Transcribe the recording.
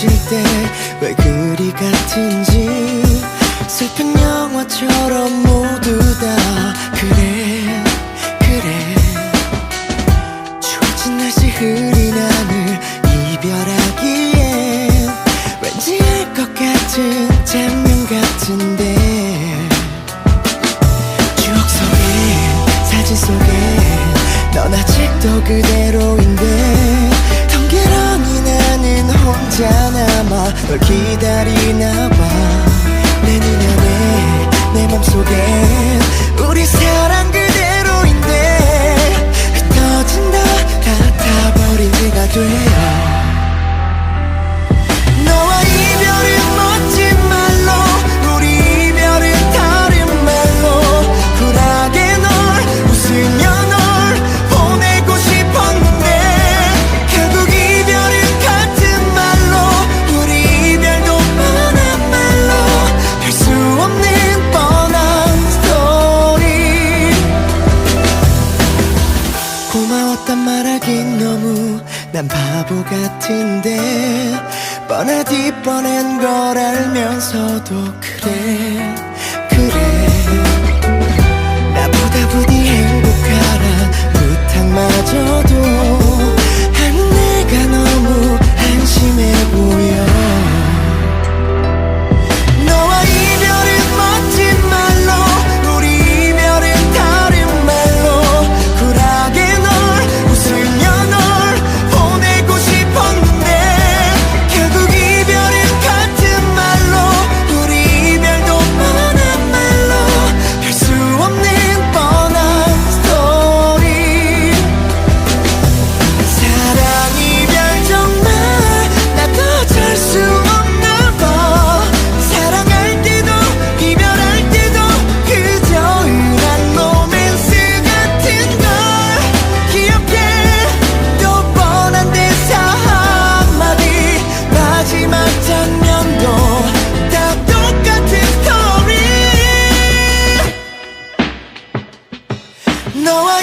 헤어질 때왜 그리 같은지 슬픈 영화처럼 모두 다 그래 그래. 추워진 날씨 흐린 하늘 이별하기엔 왠지 알 것 같은 장면 같은데. 추억 속에 사진 속에 넌 아직도 그대로인데 널 기다리나 봐 난 바보 같은데 뻔하디 뻔한 걸 알면서도 그래 know I